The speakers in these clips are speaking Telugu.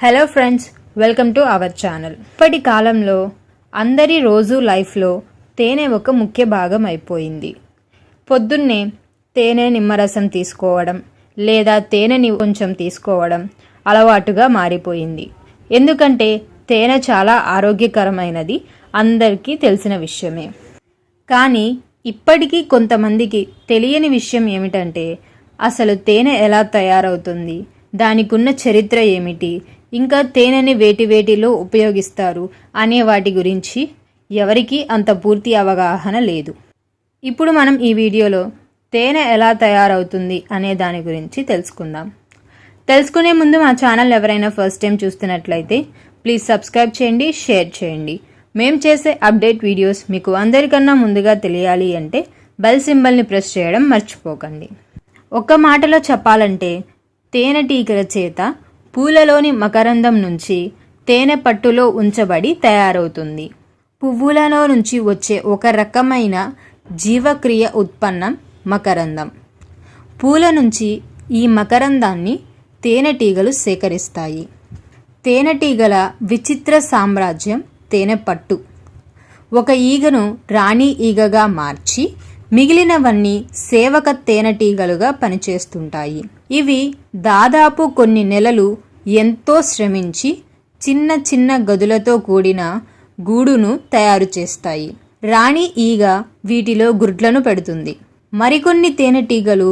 Hello friends welcome to our channel ఇప్పటి కాలంలో అందరి రోజు లైఫ్లో తేనె ఒక ముఖ్య భాగం అయిపోయింది. పొద్దున్నే తేనె నిమ్మరసం తీసుకోవడం లేదా తేనెని కొంచెం తీసుకోవడం అలవాటుగా మారిపోయింది. ఎందుకంటే తేనె చాలా ఆరోగ్యకరమైనది అందరికీ తెలిసిన విషయమే. కానీ ఇప్పటికీ కొంతమందికి తెలియని విషయం ఏమిటంటే అసలు తేనె ఎలా తయారవుతుంది? దానికున్న చరిత్ర ఏమిటి? ఇంకా తేనెని వేటి వేటిలో ఉపయోగిస్తారు అనే వాటి గురించి ఎవరికీ అంత పూర్తి అవగాహన లేదు. ఇప్పుడు మనం ఈ వీడియోలో తేనె ఎలా తయారవుతుంది అనే దాని గురించి తెలుసుకుందాం. తెలుసుకునే ముందు మా ఛానల్ ఎవరైనా ఫస్ట్ టైం చూస్తున్నట్లయితే ప్లీజ్ సబ్స్క్రైబ్ చేయండి షేర్ చేయండి. మేము చేసే అప్డేట్ వీడియోస్ మీకు అందరికన్నా ముందుగా తెలియాలి అంటే బెల్ సింబల్ని ప్రెస్ చేయడం మర్చిపోకండి. ఒక్క మాటలో చెప్పాలంటే తేనెటీగల చేత పూలలోని మకరందం నుంచి తేనె పట్టులో ఉంచబడి తయారవుతుంది. పువ్వులలో నుంచి వచ్చే ఒక రకమైన జీవక్రియ ఉత్పన్నం మకరందం. పూల నుంచి ఈ మకరందాన్ని తేనెటీగలు సేకరిస్తాయి. తేనెటీగల విచిత్ర సామ్రాజ్యం తేనె పట్టు ఒక ఈగను రాణి ఈగగా మార్చి మిగిలినవన్నీ సేవక తేనెటీగలుగా పనిచేస్తుంటాయి. ఇవి దాదాపు కొన్ని నెలలు ఎంతో శ్రమించి చిన్న చిన్న గదులతో కూడిన గూడును తయారు చేస్తాయి. రాణి ఈగ వీటిలో గుడ్లను పెడుతుంది. మరికొన్ని తేనెటీగలు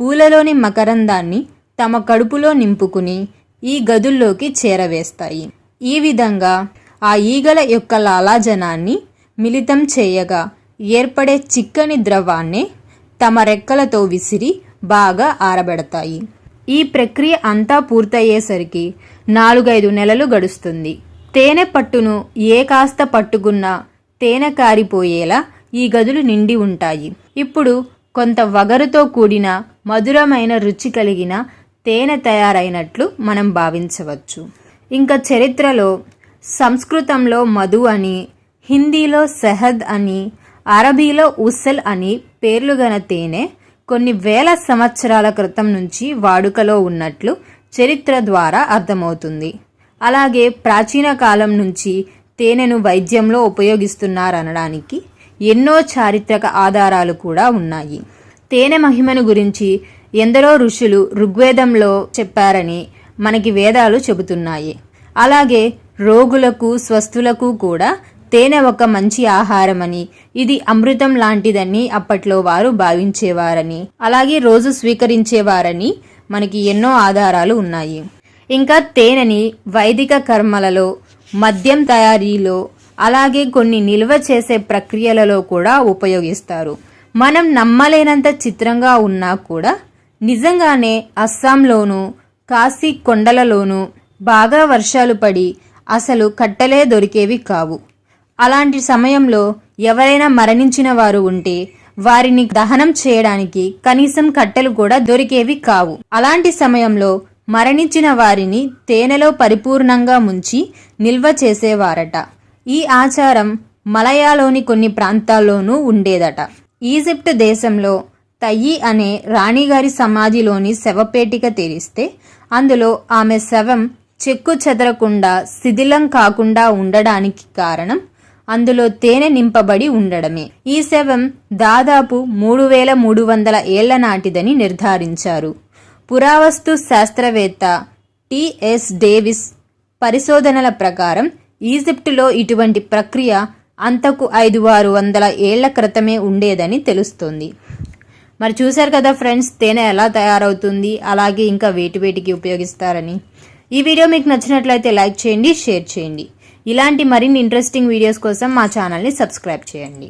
పూలలోని మకరందాన్ని తమ కడుపులో నింపుకుని ఈ గదుల్లోకి చేరవేస్తాయి. ఈ విధంగా ఆ ఈగల యొక్క లాలాజనాన్ని మిళితం చేయగా ఏర్పడే చిక్కని ద్రవాన్ని తమ రెక్కలతో విసిరి బాగా ఆరబెడతాయి. ఈ ప్రక్రియ అంతా పూర్తయ్యేసరికి నాలుగైదు నెలలు గడుస్తుంది. తేనె పట్టును ఏ కాస్త పట్టుకున్నా తేనె కారిపోయేలా ఈ గదులు నిండి ఉంటాయి. ఇప్పుడు కొంత వగరుతో కూడిన మధురమైన రుచి కలిగిన తేనె తయారైనట్లు మనం భావించవచ్చు. ఇంకా చరిత్రలో సంస్కృతంలో మధు అని హిందీలో సెహద్ అని అరబీలో ఉస్సల్ అని పేర్లుగల తేనె కొన్ని వేల సంవత్సరాల క్రితం నుంచి వాడుకలో ఉన్నట్లు చరిత్ర ద్వారా అర్థమవుతుంది. అలాగే ప్రాచీన కాలం నుంచి తేనెను వైద్యంలో ఉపయోగిస్తున్నారనడానికి ఎన్నో చారిత్రక ఆధారాలు కూడా ఉన్నాయి. తేనె మహిమను గురించి ఎందరో ఋషులు ఋగ్వేదంలో చెప్పారని మనకి వేదాలు చెబుతున్నాయి. అలాగే రోగులకు స్వస్థులకు కూడా తేనె ఒక మంచి ఆహారమని ఇది అమృతం లాంటిదని అప్పట్లో వారు భావించేవారని అలాగే రోజు స్వీకరించేవారని మనకి ఎన్నో ఆధారాలు ఉన్నాయి. ఇంకా తేనెని వైదిక కర్మలలో మద్యం తయారీలో అలాగే కొన్ని నిల్వ చేసే ప్రక్రియలలో కూడా ఉపయోగిస్తారు. మనం నమ్మలేనంత చిత్రంగా ఉన్నా కూడా నిజంగానే అస్సాంలోనూ కాశీ కొండలలోనూ బాగా వర్షాలు పడి అసలు కట్టలే దొరికేవి కావు. అలాంటి సమయంలో ఎవరైనా మరణించిన వారు ఉంటే వారిని దహనం చేయడానికి కనీసం కట్టెలు కూడా దొరికేవి కావు. అలాంటి సమయంలో మరణించిన వారిని తేనెలో పరిపూర్ణంగా ముంచి నిల్వ చేసేవారట. ఈ ఆచారం మలయాలోని కొన్ని ప్రాంతాల్లోనూ ఉండేదట. ఈజిప్ట్ దేశంలో తయ్యి అనే రాణిగారి సమాధిలోని శవపేటిక తెరిస్తే అందులో ఆమె శవం చెక్కు చెదరకుండా శిథిలం కాకుండా ఉండడానికి కారణం అందులో తేనె నింపబడి ఉండడమే. ఈ శవం దాదాపు మూడు వేల మూడు వందల ఏళ్ళ నాటిదని నిర్ధారించారు. పురావస్తు శాస్త్రవేత్త టిఎస్ డేవిస్ పరిశోధనల ప్రకారం ఈజిప్టులో ఇటువంటి ప్రక్రియ అంతకు ఐదు ఆరు వందల ఏళ్ళ క్రితమే ఉండేదని తెలుస్తోంది. మరి చూశారు కదా ఫ్రెండ్స్ తేనె ఎలా తయారవుతుంది? అలాగే ఇంకా వేటి వేటికి ఉపయోగిస్తారని. ఈ వీడియో మీకు నచ్చినట్లయితే లైక్ చేయండి షేర్ చేయండి. ఇలాంటి మరిన్ని ఇంట్రెస్టింగ్ వీడియోస్ కోసం మా ఛానల్ని సబ్స్క్రైబ్ చేయండి.